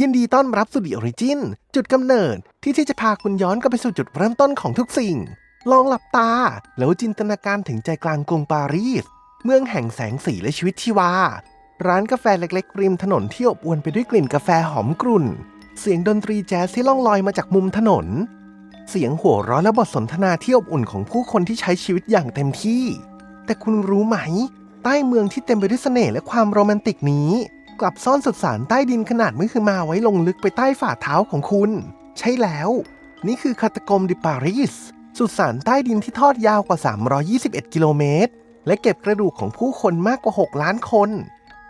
ยินดีต้อนรับสู่ดิออริจิน จุดกำเนิดที่ที่จะพาคุณย้อนกลับไปสู่จุดเริ่มต้นของทุกสิ่ง ลองหลับตา แล้วจินตนาการถึงใจกลางกรุงปารีส เมืองแห่งแสงสีและชีวิตชีวา ร้านกาแฟเล็กๆ ริมถนนที่อบอวลไปด้วยกลิ่นกาแฟหอมกรุ่น เสียงดนตรีแจ๊สที่ล่องลอยมาจากมุมถนน เสียงหัวเราะและบทสนทนาที่อบอุ่นของผู้คนที่ใช้ชีวิตอย่างเต็มที่ แต่คุณรู้ไหม ใต้เมืองที่เต็มไปด้วยเสน่ห์และความโรแมนติกนี้ กลับซ่อนสุสานใต้ดินขนาดมือคือมาไว้ลงลึกไปใต้ฝ่าเท้าของคุณ ใช่แล้ว นี่คือคาตากรมดิปารีสสุสานใต้ดินที่ทอดยาวกว่า 321 กิโลเมตร และเก็บกระดูกของผู้คนมากกว่า 6 ล้านคน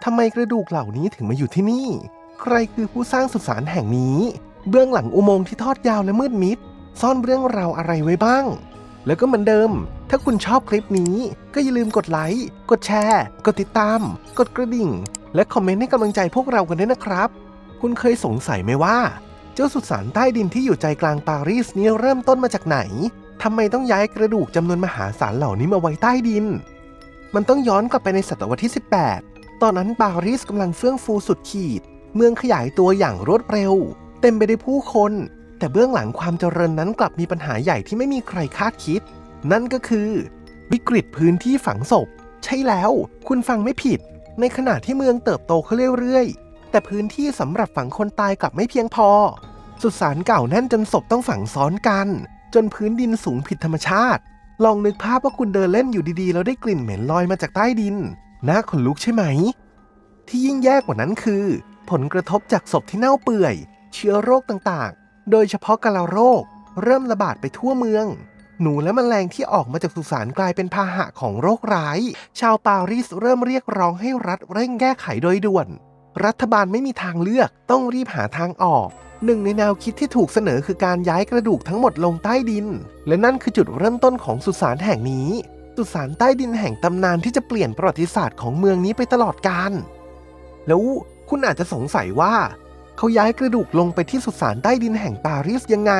ทำไมกระดูกเหล่านี้ถึงมาอยู่ที่นี่ ใครคือผู้สร้างสุสานแห่งนี้ เบื้องหลังอุโมงค์ที่ทอดยาวและมืดมิด ซ่อนเรื่องราวอะไรไว้บ้าง แล้วก็เหมือนเดิม ถ้าคุณชอบคลิปนี้ ก็อย่าลืมกดไลค์ กดแชร์ กดติดตาม กดกระดิ่ง และคอมเมนต์ให้กำลังใจพวกเรากันด้วยนะครับ คุณเคยสงสัยไหมว่า เจ้าสุสานใต้ดินที่อยู่ใจกลางปารีสนี้เริ่มต้นมาจากไหนทำไมต้องย้ายกระดูกจำนวนมหาศาลเหล่านี้มาไว้ใต้ดิน มันต้องย้อนกลับไปในศตวรรษที่ 18 ตอนนั้นปารีสกำลังเฟื่องฟูสุดขีด เมืองขยายตัวอย่างรวดเร็ว เต็มไปด้วยผู้คน แต่เบื้องหลังความเจริญนั้นกลับมีปัญหาใหญ่ที่ไม่มีใครคาดคิด นั่นก็คือวิกฤตพื้นที่ฝังศพ ใช่แล้ว คุณฟังไม่ผิด ในขณะที่เมืองเติบโตขึ้นเรื่อยๆ แต่พื้นที่สำหรับฝังคนตายกลับไม่เพียงพอ สุสานเก่าแน่นจนศพต้องฝังซ้อนกัน จนพื้นดินสูงผิดธรรมชาติ ลองนึกภาพว่าคุณเดินเล่นอยู่ดีๆ แล้วได้กลิ่นเหม็นลอยมาจากใต้ดินน่าขนลุกใช่ไหม ที่ยิ่งแย่กว่านั้นคือ ผลกระทบจากศพที่เน่าเปื่อย เชื้อโรคต่างๆ โดยเฉพาะกาลาโรค เริ่มระบาดไปทั่วเมือง หนูและแมลงที่ออกมาจากสุสานกลายเป็นพาหะของโรคร้าย ชาวปารีสเริ่มเรียกร้องให้รัฐเร่งแก้ไขโดยด่วน รัฐบาลไม่มีทางเลือกต้องรีบหาทางออก หนึ่งในแนวคิดที่ถูกเสนอคือการย้ายกระดูกทั้งหมดลงใต้ดิน และนั่นคือจุดเริ่มต้นของสุสานแห่งนี้ สุสานใต้ดินแห่งตำนานที่จะเปลี่ยนประวัติศาสตร์ของเมืองนี้ไปตลอดกาลแล้วคุณอาจจะสงสัยว่า เขาย้ายกระดูกลงไปที่สุสานใต้ดินแห่งปารีสยังไง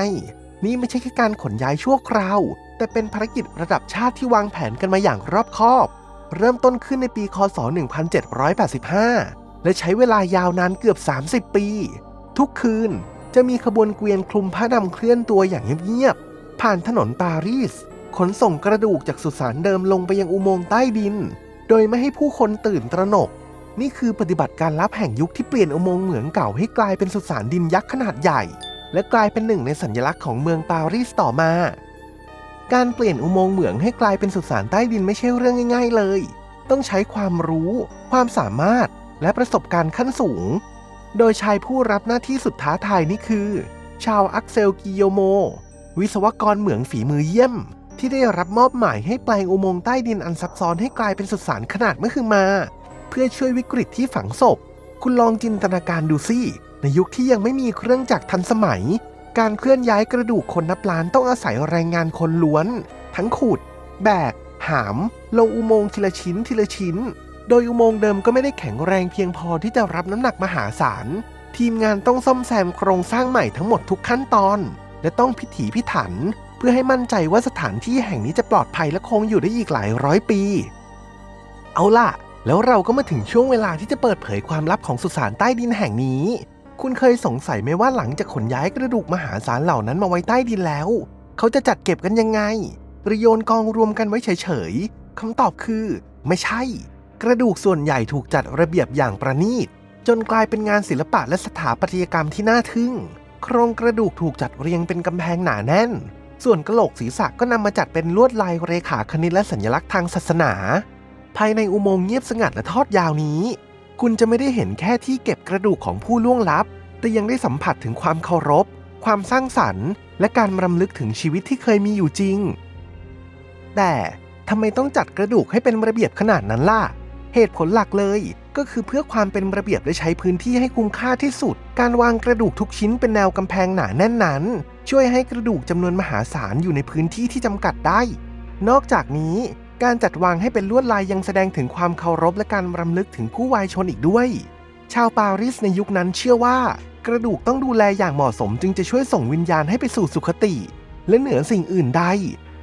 นี่ไม่ใช่แค่การขนย้ายชั่วคราว แต่เป็นภารกิจระดับชาติที่วางแผนกันมาอย่างรอบคอบ เริ่มต้นขึ้นในปีคศ 1785 และใช้เวลายาวนานเกือบ 30 ปี ทุกคืนจะมีขบวนเกวียนคลุมผ้าดำเคลื่อนตัวอย่างเงียบๆ ผ่านถนนปารีส ขนส่งกระดูกจากสุสานเดิมลงไปยังอุโมงค์ใต้ดิน โดยไม่ให้ผู้คนตื่นตระหนก นี่คือปฏิบัติการลับแห่งยุคที่เปลี่ยนอุโมงค์เหมืองเก่าให้กลายเป็นสุสานดินยักษ์ขนาดใหญ่ และกลายเป็นหนึ่งในสัญลักษณ์ของเมืองปารีสต่อมา การเปลี่ยนอุโมงค์เหมืองให้กลายเป็นสุสานใต้ดินไม่ใช่เรื่องง่าย ๆเลย ต้องใช้ความรู้ ความสามารถ และประสบการณ์ขั้นสูง โดยชายผู้รับหน้าที่สุดท้าทายนี่คือ ชาวอักเซลกิโยโม วิศวกรเหมืองฝีมือเยี่ยม ที่ได้รับมอบหมายให้แปลงอุโมงค์ใต้ดินอันซับซ้อนให้กลายเป็นสุสานขนาดเมื่อคือมา เพื่อช่วยวิกฤตที่ฝังศพ คุณลองจินตนาการดูสิในยุคที่ยังไม่มีเครื่องจักรทันสมัย การเคลื่อนย้ายกระดูกคนนับล้านต้องอาศัยแรงงานคนล้วน ทั้งขุด แบก หาม ลงอุโมงค์ทีละชิ้นทีละชิ้น โดยอุโมงค์เดิมก็ไม่ได้แข็งแรงเพียงพอที่จะรับน้ำหนักมหาศาล ทีมงานต้องซ่อมแซมโครงสร้างใหม่ทั้งหมดทุกขั้นตอน และต้องพิถีพิถัน เพื่อให้มั่นใจว่าสถานที่แห่งนี้จะปลอดภัยและคงอยู่ได้อีกหลายร้อยปี เอาล่ะ แล้วเราก็มาถึงช่วงเวลาที่จะเปิดเผยความลับของสุสานใต้ดินแห่งนี้ คุณเคยสงสัยไหมว่าหลังจากขนย้ายกระดูกมหาศาลเหล่านั้นมาไว้ใต้ดินแล้ว เขาจะจัดเก็บกันยังไง หรือโยนกองรวมกันไว้เฉยๆคำตอบคือ ไม่ใช่ กระดูกส่วนใหญ่ถูกจัดระเบียบอย่างประณีต จนกลายเป็นงานศิลปะและสถาปัตยกรรมที่น่าทึ่ง โครงกระดูกถูกจัดเรียงเป็นกำแพงหนาแน่น ส่วนกระโหลกศีรษะก็นำมาจัดเป็นลวดลายเรขาคณิตและสัญลักษณ์ทางศาสนา ภายในอุโมงค์เงียบสงัดและทอดยาวนี้ คุณจะไม่ได้เห็นแค่ที่เก็บกระดูกของผู้ล่วงลับ แต่ยังได้สัมผัสถึงความเคารพ ความสร้างสรรค์ และการรำลึกถึงชีวิตที่เคยมีอยู่จริง แต่ทำไมต้องจัดกระดูกให้เป็นระเบียบขนาดนั้นล่ะ เหตุผลหลักเลยก็คือเพื่อความเป็นระเบียบและใช้พื้นที่ให้คุ้มค่าที่สุด การวางกระดูกทุกชิ้นเป็นแนวกำแพงหนาแน่นนั้น ช่วยให้กระดูกจำนวนมหาศาลอยู่ในพื้นที่ที่จำกัดได้ นอกจากนี้ การจัดวางให้เป็นลวดลายยังแสดงถึงความเคารพและการรำลึกถึงผู้วายชนอีกด้วย ชาวปารีสในยุคนั้นเชื่อว่า กระดูกต้องดูแลอย่างเหมาะสมจึงจะช่วยส่งวิญญาณให้ไปสู่สุคติ และเหนือสิ่งอื่นใด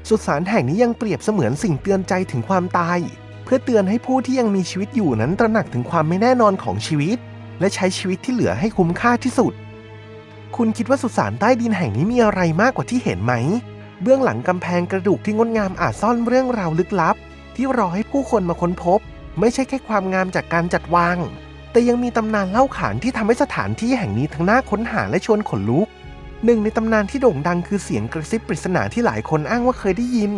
สุสานแห่งนี้ยังเปรียบเสมือนสิ่งเตือนใจถึงความตาย เพื่อเตือนให้ผู้ที่ยังมีชีวิตอยู่นั้นตระหนักถึงความไม่แน่นอนของชีวิต และใช้ชีวิตที่เหลือให้คุ้มค่าที่สุด คุณคิดว่าสุสานใต้ดินแห่งนี้มีอะไรมากกว่าที่เห็นไหม เบื้องหลังกำแพงกระดูกที่งดงามอาจซ่อนเรื่องราวลึกลับ ที่รอให้ผู้คนมาค้นพบ ไม่ใช่แค่ความงามจากการจัดวาง แต่ยังมีตำนานเล่าขานที่ทำให้สถานที่แห่งนี้ทั้งน่าค้นหาและชวนขนลุก หนึ่งในตำนานที่โด่งดังคือเสียงกระซิบปริศนาที่หลายคนอ้างว่าเคยได้ยิน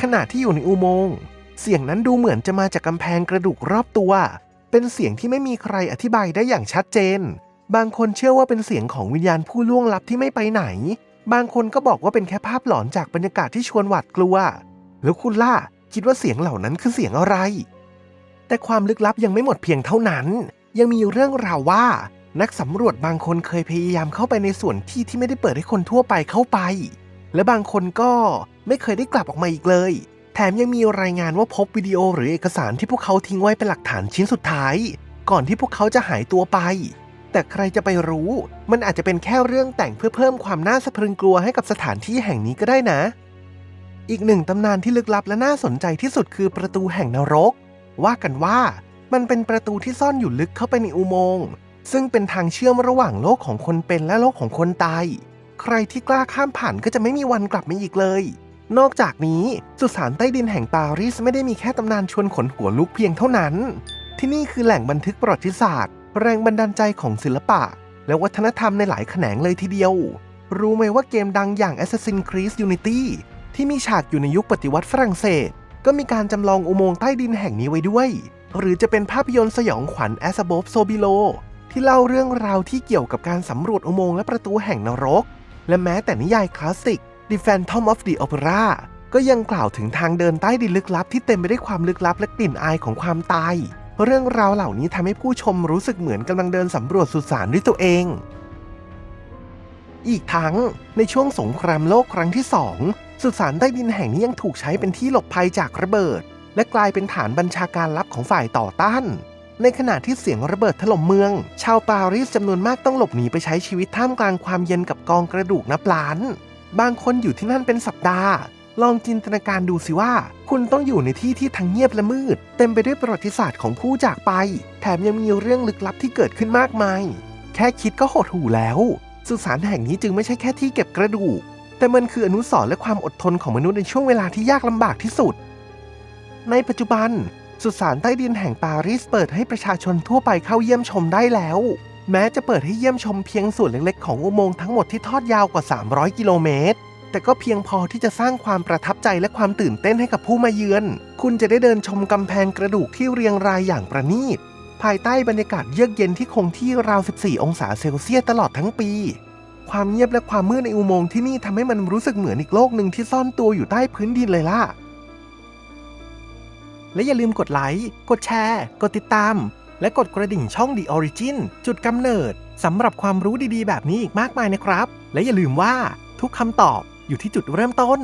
ขณะที่อยู่ในอุโมงค์เสียงนั้นดูเหมือนจะมาจากกำแพงกระดูกรอบตัว เป็นเสียงที่ไม่มีใครอธิบายได้อย่างชัดเจน บางคนเชื่อว่าเป็นเสียงของวิญญาณผู้ล่วงลับที่ไม่ไปไหน บางคนก็บอกว่าเป็นแค่ภาพหลอนจากบรรยากาศที่ชวนหวาดกลัว แล้วคุณล่ะคิดว่าเสียงเหล่านั้นคือเสียงอะไร แต่ความลึกลับยังไม่หมดเพียงเท่านั้น ยังมีเรื่องราวว่า นักสำรวจบางคนเคยพยายามเข้าไปในส่วนที่ที่ไม่ได้เปิดให้คนทั่วไปเข้าไป และบางคนก็ไม่เคยได้กลับออกมาอีกเลย แถมยังมีรายงานว่าพบวิดีโอหรือเอกสารที่พวกเขาทิ้งไว้เป็นหลักฐานชิ้นสุดท้าย ก่อนที่พวกเขาจะหายตัวไป แต่ใครจะไปรู้ มันอาจจะเป็นแค่เรื่องแต่งเพื่อเพิ่มความน่าสะพรึงกลัวให้กับสถานที่แห่งนี้ก็ได้นะ อีกหนึ่งตำนานที่ลึกลับและน่าสนใจที่สุดคือประตูแห่งนรก ว่ากันว่ามันเป็นประตูที่ซ่อนอยู่ลึกเข้าไปในอุโมงค์ซึ่งเป็นทางเชื่อมระหว่างโลกของคนเป็นและโลกของคนตาย ใครที่กล้าข้ามผ่านก็จะไม่มีวันกลับมาอีกเลย นอกจากนี้สุสานใต้ดินแห่งปารีสไม่ได้มีแค่ตำนานชวนขนหัวลุกเพียงเท่านั้น ที่นี่คือแหล่งบันทึกประวัติศาสตร์ แรงบันดาลใจของศิลปะ และวัฒนธรรมในหลายแขนงเลยทีเดียว รู้ไหมว่าเกมดังอย่าง Assassin's Creed Unity ที่มีฉากอยู่ในยุคปฏิวัติฝรั่งเศส ก็มีการจำลองอุโมงค์ใต้ดินแห่งนี้ไว้ด้วย หรือจะเป็นภาพยนตร์สยองขวัญ As Above So Below ที่เล่าเรื่องราวที่เกี่ยวกับการสำรวจอุโมงค์และประตูแห่งนรก และแม้แต่นิยายคลาสสิก The Phantom of the Opera ก็ยังกล่าวถึงทางเดินใต้ดินลึกลับที่เต็มไปด้วยความลึกลับและกลิ่นอายของความตาย เรื่องราวเหล่านี้ทำให้ผู้ชมรู้สึกเหมือนกำลังเดินสำรวจสุสานด้วยตัวเอง อีกทั้งในช่วงสงครามโลกครั้งที่สองสุสานใต้ดินแห่งนี้ยังถูกใช้เป็นที่หลบภัยจากระเบิด และกลายเป็นฐานบัญชาการลับของฝ่ายต่อต้าน ในขณะที่เสียงระเบิดถล่มเมือง ชาวปารีสจำนวนมากต้องหลบหนีไปใช้ชีวิตท่ามกลางความเย็นกับกองกระดูกนับล้าน บางคนอยู่ที่นั่นเป็นสัปดาห์ ลองจินตนาการดูสิว่า คุณต้องอยู่ในที่ที่ทั้งเงียบและมืด เต็มไปด้วยประวัติศาสตร์ของผู้จากไป แถมยังมีเรื่องลึกลับที่เกิดขึ้นมากมาย แค่คิดก็หดหู่แล้ว สุสานแห่งนี้จึงไม่ใช่แค่ที่เก็บกระดูก แต่มันคืออนุสรณ์และความอดทนของมนุษย์ในช่วงเวลาที่ยากลำบากที่สุด ในปัจจุบัน สุสานใต้ดินแห่งปารีสเปิดให้ประชาชนทั่วไปเข้าเยี่ยมชมได้แล้ว แม้จะเปิดให้เยี่ยมชมเพียงส่วนเล็กๆ ของอุโมงค์ทั้งหมดที่ทอดยาวกว่า 300 กิโลเมตร แต่ก็เพียงพอที่จะสร้างความประทับใจและความตื่นเต้นให้กับผู้มาเยือน คุณจะได้เดินชมกำแพงกระดูกที่เรียงรายอย่างประณีต ภายใต้บรรยากาศเยือกเย็นที่คงที่ราว 14 องศาเซลเซียสตลอดทั้งปี ความเงียบและความมืดในอุโมงค์ที่นี่ทำให้มันรู้สึกเหมือนอีกโลกหนึ่งที่ซ่อนตัวอยู่ใต้พื้นดินเลยล่ะ และอย่าลืมกดไลค์ กดแชร์ กดติดตาม และกดกระดิ่งช่อง The Origin จุดกำเนิดสำหรับความรู้ดีๆ แบบนี้อีกมากมายนะครับ และอย่าลืมว่าทุกคำตอบ อยู่ที่จุดเริ่มต้น